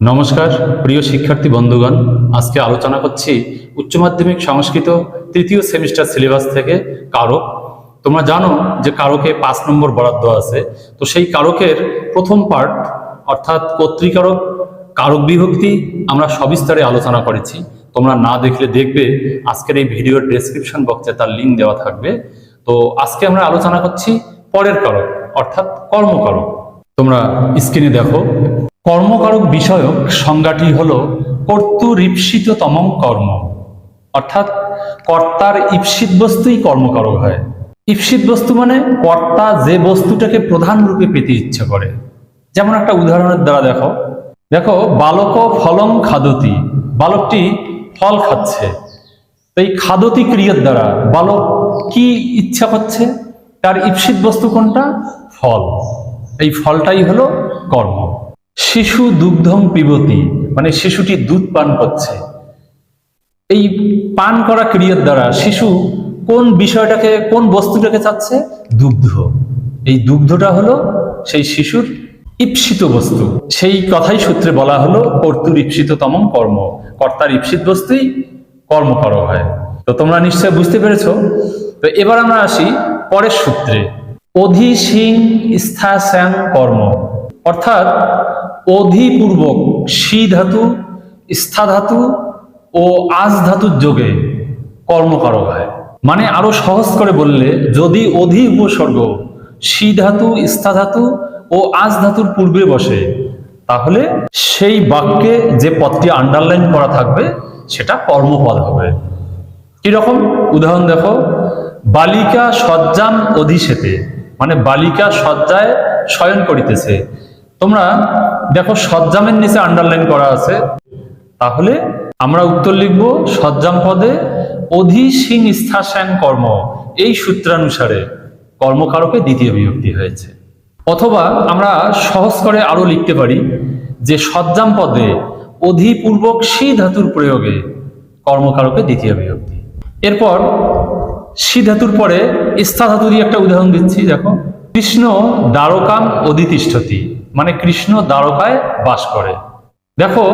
নমস্কার, প্রিয় শিক্ষার্থী বন্ধুগণ। আজকে আলোচনা করছি উচ্চ মাধ্যমিক সংস্কৃত তৃতীয় সেমিস্টার সিলেবাস থেকে কারক। তোমরা জানো যে কারকে পাঁচ নম্বর বরাদ্দ আছে। তো সেই কারকের প্রথম পার্ট অর্থাৎ কর্তৃকারক, কারক বিভক্তি, আমরা সবিস্তারে আলোচনা করেছি। তোমরা না দেখলে দেখবে, আজকের এই ভিডিওর ডেসক্রিপশন বক্সে তার লিঙ্ক দেওয়া থাকবে। তো আজকে আমরা আলোচনা করছি পরের কারক, অর্থাৎ কর্মকারক। তোমরা স্ক্রিনে দেখো কর্মকারক বিষয়ক সংজ্ঞাটি হলো কর্তৃপ্সিততম কর্ম। অর্থাৎ কর্তার ঈপ্সিত বস্তুই কর্মকারক হয়। ঈপ্সিত বস্তু মানে কর্তা যে বস্তুটাকে প্রধান রূপে পেতে ইচ্ছে করে। যেমন একটা উদাহরণের দ্বারা দেখো। দেখো, বালক ফলং খাদতি। বালকটি ফল খাচ্ছে। এই খাদতি ক্রিয়ার দ্বারা বালক কি ইচ্ছা করছে? তার ঈপ্সিত বস্তু কোনটা? ফল। এই ফলটাই হলো কর্ম। শিশু দুগ্ধং পিবতি মানে শিশুটি দুধ পান করছে। এই পান করা ক্রিয়ার দ্বারা শিশু কোন বিষয়টাকে, কোন বস্তুটাকে চাচ্ছে? দুগ্ধ। এই দুগ্ধটা হলো সেই শিশুর ঈপ্সিত বস্তু। সেই কথাই সূত্রে বলা হলো, কর্তুর ঈপ্সিততম কর্ম। কর্তার ঈপ্সিত বস্তুই কর্ম করা হয়। তো তোমরা নিশ্চয় বুঝতে পেরেছ? তো এবার আমরা আসি পরের সূত্রে। অধি সিং স্থা কর্ম। অর্থাৎ অধিপূর্বক সি ধাতু স্থা ধাতু ও আজ ধাতুর যোগে কর্মকারক হয় মানে আরও সহজ করে বললে, যদি অধি উপসর্গ সি ধাতু স্থা ধাতু ও আজ ধাতুর পূর্বে বসে, তাহলে সেই বাক্যে যে পদটি আন্ডারলাইন করা থাকবে, সেটা কর্মপদ হবে। কীরকম? উদাহরণ দেখো, বালিকা সজ্জাম অধিশেতে মানে বালিকা সজ্জায় শয়ন করিতেছে। তোমরা দেখো সজ্জামের নিচে আন্ডারলাইন করা আছে। তাহলে আমরা উত্তর লিখব সজ্জাম পদে অধি সিং স্থাস্যাং কর্ম। এই সূত্রানুসারে কর্মকারকে দ্বিতীয় বিভক্তি হয়েছে। অথবা আমরা সহজ করে আরও লিখতে পারি যে সজ্জাম পদে অধিপূর্বক সি ধাতুর প্রয়োগে কর্মকারকে দ্বিতীয় বিভক্তি। এরপর সি ধাতুর পরে স্থা ধাতু দিয়ে একটা উদাহরণ দিচ্ছি, দেখো। কৃষ্ণ দ্বারকাম অধিতিষ্ঠতি। মানে কৃষ্ণ দ্বারকায় বাস করে। দেখো,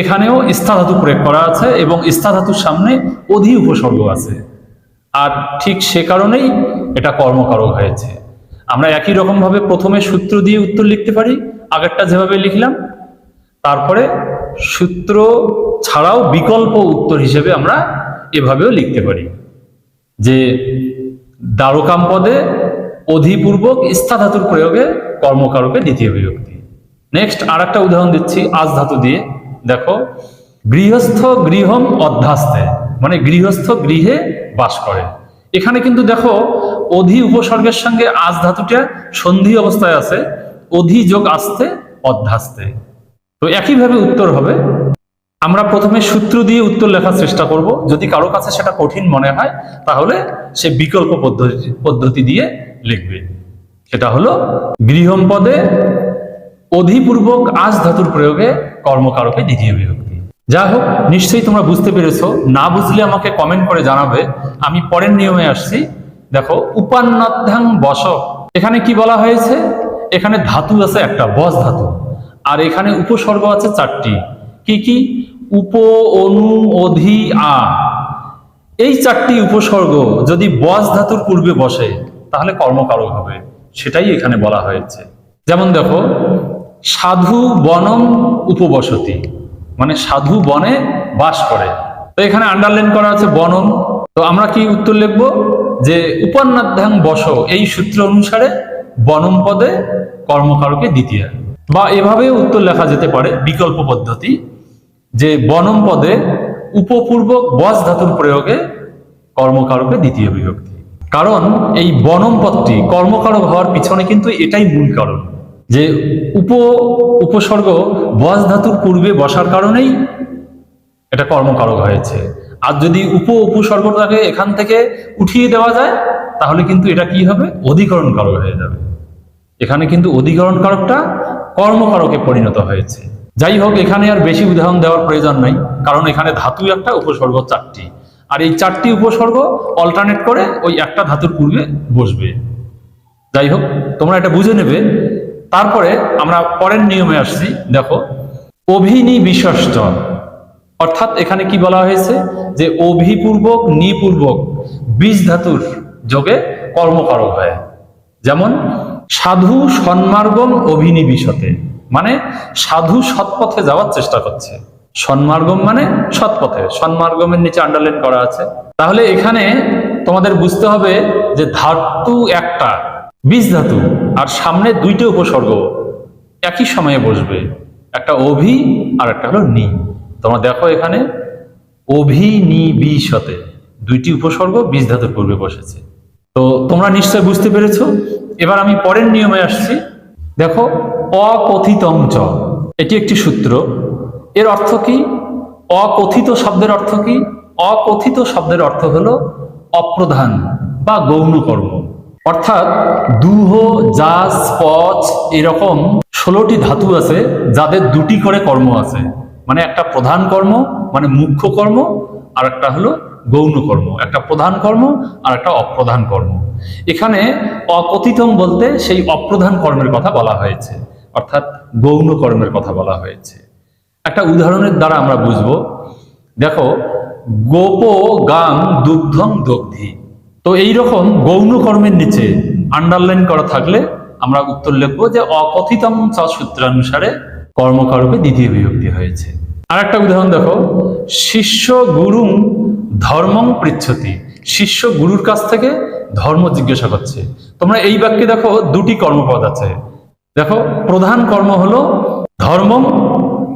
এখানেও ধাতু প্রয়োগ করা আছে এবং ধাতুর সামনে অধি উপসর্গ আছে। আর ঠিক সে কারণেই এটা কর্মকারক হয়েছে। আমরা একই রকম ভাবে প্রথমে সূত্র দিয়ে উত্তর লিখতে পারি, আগেরটা যেভাবে লিখলাম, তারপরে সূত্র ছাড়াও বিকল্প উত্তর হিসেবে আমরা এভাবেও লিখতে পারি যে দ্বারকাম পদে অধিপূর্বক ধাতুর প্রয়োগে কর্মকারকে দ্বিতীয় বিভক্তি। নেক্সট আর একটা উদাহরণ দিচ্ছি, আজ ধাতু দিয়ে। দেখো, গৃহস্থ গৃহম অধ্যাস্তে মানে গৃহস্থ গৃহে বাস করে। এখানে কিন্তু দেখো, অধি উপসর্গের সঙ্গে আজ ধাতুটা সন্ধি অবস্থায় আছে, অধি যোগ আসতে, অধ্যাস্তে। তো একইভাবে উত্তর হবে। আমরা প্রথমে সূত্র দিয়ে উত্তর লেখার চেষ্টা করব। যদি কারও কাছে সেটা কঠিন মনে হয়, তাহলে সে বিকল্প পদ্ধতি পদ্ধতি দিয়ে লিখবে। সেটা হলো গৃহম পদে অধিপূর্বক আজ ধাতুর প্রয়োগে কর্মকারকে দ্বিতীয় বিভক্তি। যা হোক, নিশ্চয়ই তোমরা বুঝতে পেরেছ, না বুঝলে আমাকে কমেন্ট করে জানাবে, আমি পরের নিয়মে আসছি। দেখো উপান্নধ্যাং বস। এখানে কি বলা হয়েছে? এখানে ধাতু আছে একটা, বস ধাতু। আর এখানে উপসর্গ আছে চারটি। কি কি? উপ, অনু, অধি, আ। এই চারটি উপসর্গ যদি বস ধাতুর পূর্বে বসে, তাহলে কর্মকারক হবে। সেটাই এখানে বলা হয়েছে। যেমন দেখো, সাধু বনম উপবসতি মানে সাধু বনে বাস করে। তো এখানে আন্ডারলাইন করা আছে বনম। তো আমরা কি উত্তর লিখব? যে উপন্যাধ্যাং বস, এই সূত্র অনুসারে বনম পদে কর্মকারকে দ্বিতীয়। বা এভাবে উত্তর লেখা যেতে পারে, বিকল্প পদ্ধতি, যে বনম পদে উপপূর্বক বস ধাতুর প্রয়োগে কর্মকারকে দ্বিতীয় বিভক্তি। কারণ এই বনম পদটি কর্মকারক হওয়ার পিছনে কিন্তু এটাই মূল কারণ। যে উপ উপসর্গ বস ধাতুর পূর্বে বসার কারণেই এটা কর্মকারক হয়েছে। আর যদি উপ উপসর্গটাকে এখান থেকে উঠিয়ে দেওয়া যায়, তাহলে কিন্তু এটা কি হবে? অধিকরণ কারক হয়ে যাবে। এখানে কিন্তু অধিকরণ কারকটা কর্মকারকে পরিণত হয়েছে। যাই হোক, এখানে আর বেশি উদাহরণ দেওয়ার প্রয়োজন নাই, কারণ এখানে ধাতু একটা, উপসর্গ চারটি। আর এই চারটি উপসর্গ অল্টারনেট করে ওই একটা ধাতুর পূর্বে বসবে। যাই হোক, তোমরা এটা বুঝে নেবে। তারপরে আমরা পরের নিয়মে আসছি। দেখো অভিনি বিশ্বস্ত অর্থাৎ এখানে কি বলা হয়েছে? যে অভিপূর্বক, নিপূর্বক বীজ ধাতুর যোগে কর্মকারক হয়। যেমন, সাধু সন্মার্গম অভিনিবিশতে। মানে সাধু সৎপথে যাওয়ার চেষ্টা করছে। সন্মার্গম মানে সৎপথে, সন্মার্গমের নিচে আন্ডারলাইন করা আছে। তাহলে এখানে তোমাদের বুঝতে হবে যে ধাতু একটা, বীজ ধাতু, আর সামনে দুইটা উপসর্গ একই সময়ে বসবে, একটা অভি আর একটা হলো নি। তোমরা দেখো এখানে অভিনিবিশতে দুইটি উপসর্গ বীজ ধাতুর পূর্বে বসেছে। তো তোমরা নিশ্চয় বুঝতে পেরেছ? এবার আমি পরের নিয়মে আসছি। দেখো অকথিতং চ, এটি একটি সূত্র। এর অর্থ কি? অকথিত শব্দের অর্থ কি? অকথিত শব্দের অর্থ হলো অপ্রধান বা গৌণ কর্ম অর্থাৎ দুহ, জাস, পচ এরকম ষোলোটি ধাতু আছে যাদের দুটি করে কর্ম আছে। মানে একটা প্রধান কর্ম মানে মুখ্য কর্ম, আর একটা হলো গৌণ কর্ম একটা প্রধান কর্ম আর একটা অপ্রধান কর্ম। এখানে অকথিতম বলতে সেই অপ্রধান কর্মের কথা বলা হয়েছে। অর্থাৎ গৌণ কর্মের কথা বলা হয়েছে। একটা উদাহরণের দ্বারা আমরা বুঝব, দেখো গোপ গাম দুগ্ধং দগ্ধি। তো এই রকম গৌণ কর্মের নিচে আন্ডারলাইন করা থাকলে আমরা উত্তর লিখব যে অকথিতম চ সূত্রানুসারে কর্মকারকে দ্বিতীয় বিভক্তি হয়েছে। আর একটা উদাহরণ দেখো, শিষ্য গুরুং ধর্মং পৃচ্ছতি। শিষ্য গুরুর কাছ থেকে ধর্ম জিজ্ঞাসা করছে। তোমরা এই বাক্যে দেখো দুটি কর্মপদ আছে। দেখো, প্রধান কর্ম হলো ধর্মম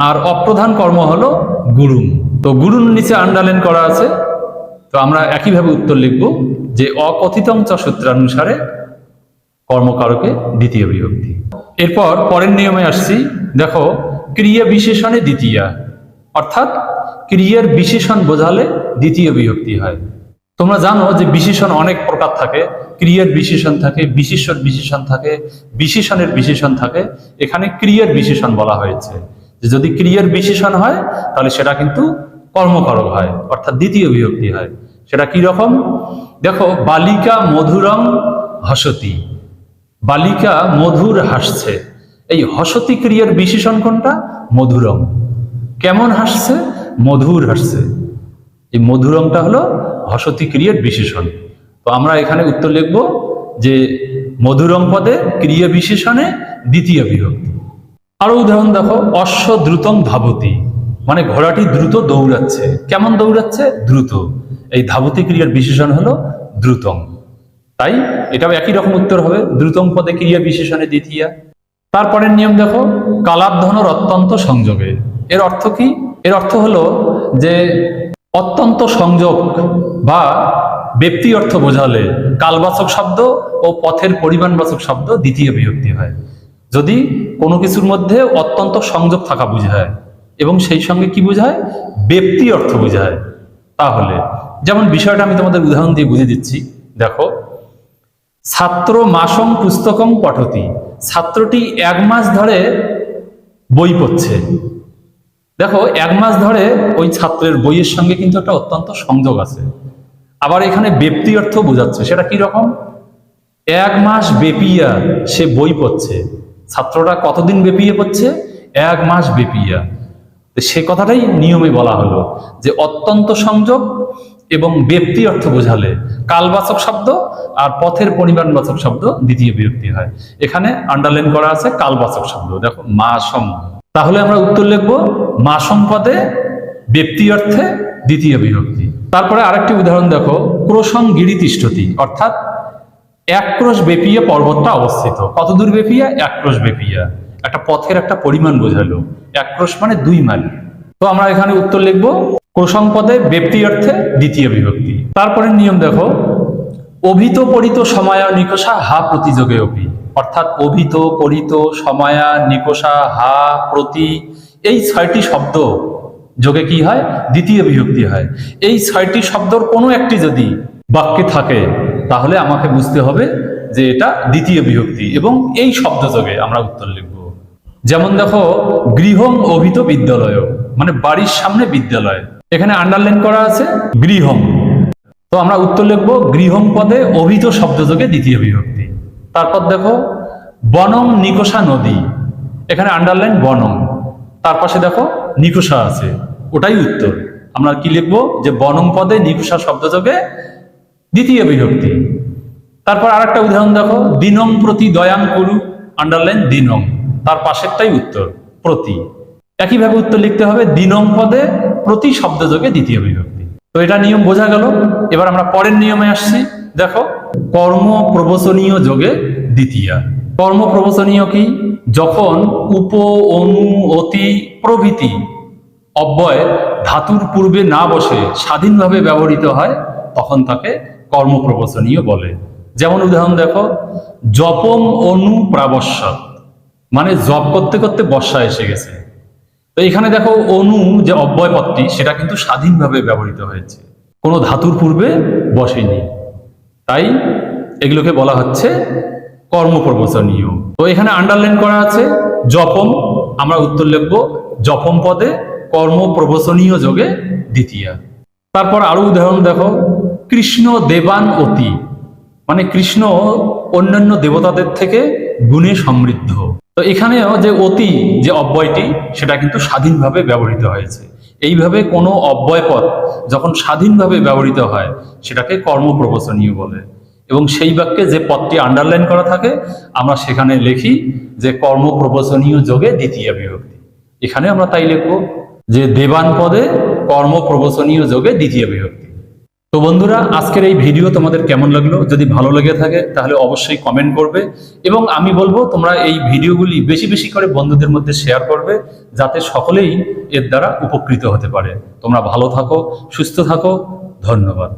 আর অপ্রধান কর্ম হলো গুরুম তো গুরুর নিচে আন্ডারলাইন করা আছে। তো আমরা একইভাবে উত্তর লিখব যে অকথিতং চ সূত্রানুসারে কর্মকারকে দ্বিতীয় বিভক্তি। এরপর পরের নিয়মে আসছি। দেখো, ক্রিয়া বিশেষণে দ্বিতীয়া। অর্থাৎ ক্রিয়ার বিশেষণ বোঝালে দ্বিতীয় বিভক্তি হয়। তোমরা জানো যে বিশেষণ অনেক প্রকার থাকে। ক্রিয়ার বিশেষণ থাকে বিশেষণ বিশেষণ থাকে, বিশেষণের বিশেষণ থাকে। এখানে ক্রিয়ার বিশেষণ বলা হয়েছে। যদি ক্রিয়ার বিশেষণ হয়, তাহলে সেটা কিন্তু কর্মকারক হয়, অর্থাৎ দ্বিতীয় বিভক্তি হয়। সেটা কি রকম? দেখো, বালিকা মধুরং হসতি। বালিকা মধুর হাসছে। এই হসতি ক্রিয়ার বিশেষণ কোনটা? মধুরম কেমন হাসছে? মধুর হাসছে। এই মধুরমটা হলো হসতি ক্রিয়ার বিশেষণ। তো আমরা এখানে উত্তর লিখব যে মধুরম পদে ক্রিয়া বিশেষণে দ্বিতীয় বিভক্তি। আরও উদাহরণ দেখো, অশ্ব দ্রুতং ধাবতি। মানে ঘোড়াটি দ্রুত দৌড়াচ্ছে। কেমন দৌড়াচ্ছে? দ্রুত। এই ধাবতি ক্রিয়ার বিশেষণ হলো দ্রুতং। তাই এটাও একই রকম উত্তর হবে, দ্রুতং পদে ক্রিয়া বিশেষণে দ্বিতীয়া। তারপরের নিয়ম দেখো কালাধ্বনর অত্যন্ত সংযোগে। এর অর্থ কি? এর অর্থ হলো যে অত্যন্ত সংযোগ বা ব্যক্তি অর্থ বোঝালে কালবাচক শব্দ ও পথের পরিমাণবাচক শব্দ দ্বিতীয় বিভক্তি হয়। যদি কোনো কিছুর মধ্যে অত্যন্ত সংযোগ থাকা বোঝায় এবং সেই সঙ্গে কি বোঝায়? ব্যক্তি অর্থ বোঝায়। তাহলে যেমন বিষয়টা আমি তোমাদের উদাহরণ দিয়ে বুঝিয়ে দিচ্ছি, দেখো, ছাত্র মাসং পুস্তকং পঠতি। ছাত্রটি এক মাস ধরে বই পড়ছে। দেখো, এক মাস ধরে ওই ছাত্রের বইয়ের সঙ্গে কিন্তু একটা অত্যন্ত সংযোগ আছে। আবার এখানে ব্যক্তি অর্থ বোঝাচ্ছে, সেটা কি রকম? এক মাস বেপিয়া সে বই পড়ছে। ছাত্রটা কতদিন বেপিয়ে পড়ছে? এক মাস বেপিয়া। সে কথাটাই নিয়মে বলা হলো যে অত্যন্ত সংযোগ এবং ব্যক্তি অর্থ বোঝালে। কালবাচক শব্দ আর পথের পরিমাণবাচক শব্দ দ্বিতীয় বিভক্তি হয়। এখানে আন্ডারলাইন করা আছে কালবাচক শব্দ। দেখো, মাসম। তাহলে আমরা উত্তর লিখব, মাসম পদে ব্যক্তি অর্থে দ্বিতীয় বিভক্তি তারপরে আরেকটি উদাহরণ দেখো, ক্রোশং গিরি তিষ্ঠতি অর্থাৎ এক ক্রোশ বেপিয়া পর্বতটা অবস্থিত। কত দূর বেপিয়া এক ক্রোশ বেপিয়া একটা পথের একটা পরিমাণ বোঝালো। একক্রোশ মানে দুই মাইল। তো আমরা এখানে উত্তর লিখব, ক্রোশং পদে ব্যক্তি অর্থে দ্বিতীয় বিভক্তি। তারপরে নিয়ম দেখো। অভিত পরিত সময়া নিকষা হা প্রতিযোগে অভি অর্থাৎ অভিত পরিত সময়া নিকষা হা প্রতি। এই ছয়টি শব্দ যোগে কি হয়? দ্বিতীয় বিভক্তি হয়। এই ছয়টি শব্দর কোনো একটি যদি বাক্যে থাকে তাহলে আমাকে বুঝতে হবে যে এটা দ্বিতীয় বিভক্তি এবং এই শব্দ যোগে আমরা উত্তর লিখব। যেমন দেখো, গৃহম অভিত বিদ্যালয় মানে বাড়ির সামনে বিদ্যালয়। এখানে আন্ডারলাইন করা আছে, গৃহম। তো আমরা উত্তর লিখব, গৃহম পদে অভিত শব্দ যোগে দ্বিতীয় বিভক্তি। তারপর দেখো বনম নিকোষা নদী। এখানে আন্ডারলাইন বনম তার পাশে দেখো, নিকুষা আছে। ওটাই উত্তর। আমরা কি লিখব, যে বনম পদে নিকুষা শব্দযোগে দ্বিতীয় বিভক্তি। তারপর আর একটা উদাহরণ দেখো, দিনং প্রতি দয়াং কুরু আন্ডারলাইন দিনং। তার পাশেরটাই উত্তর, প্রতি। একইভাবে উত্তর লিখতে হবে, দিনং পদে প্রতি শব্দযোগে দ্বিতীয় বিভক্তি। তো এটা নিয়ম বোঝা গেল। এবার আমরা পরের নিয়মে আসছি। দেখো, কর্ম প্রবচনীয় যোগে দ্বিতীয়া। কর্ম প্রবচনীয় কি? যখন উপ অনু অতি, প্রভৃতি অব্যয় ধাতুর পূর্বে না বসে স্বাধীনভাবে ব্যবহৃত হয়, তখন তাকে কর্মপ্রবচনীয় বলে। যেমন উদাহরণ দেখো জপম অনু প্রাবস্যত মানে জপ করতে করতে বর্ষা এসে গেছে। তো এখানে দেখো অনু যে অব্যয় পদটি সেটা কিন্তু স্বাধীনভাবে ব্যবহৃত হয়েছে। কোনো ধাতুর পূর্বে বসেনি। তাই এগুলোকে বলা হচ্ছে কর্মপ্রবচনীয়। তো এখানে আন্ডারলাইন করা আছে জপম আমরা উত্তর লিখব জপম পদে কর্মপ্রবচনীয় যোগে দ্বিতীয়া। তারপর আরও উদাহরণ দেখো কৃষ্ণ দেবান অতি। মানে কৃষ্ণ অন্যান্য দেবতাদের থেকে গুণে সমৃদ্ধ। তো এখানেও যে অতি যে অব্যয়টি, সেটা কিন্তু স্বাধীনভাবে ব্যবহৃত হয়েছে। এইভাবে কোনো অব্যয় পদ যখন স্বাধীনভাবে ব্যবহৃত হয়, সেটাকে কর্মপ্রবচনীয় বলে। এবং সেই বাক্যে যে পদটি আন্ডারলাইন করা থাকে, আমরা সেখানে লিখি যে কর্মপ্রবচনীয় যোগে দ্বিতীয় বিভক্তি। এখানে আমরা তাই লিখব যে দেবান পদে কর্মপ্রবচনীয় যোগে দ্বিতীয় বিভক্তি। তো বন্ধুরা, আজকের এই ভিডিও তোমাদের কেমন লাগল? যদি ভালো লেগে থাকে, তাহলে অবশ্যই কমেন্ট করবে এবং আমি বলব, তোমরা এই ভিডিওগুলি বেশি বেশি করে বন্ধুদের মধ্যে শেয়ার করবে, যাতে সকলেই এর দ্বারা উপকৃত হতে পারে। তোমরা ভালো থাকো, সুস্থ থাকো, ধন্যবাদ।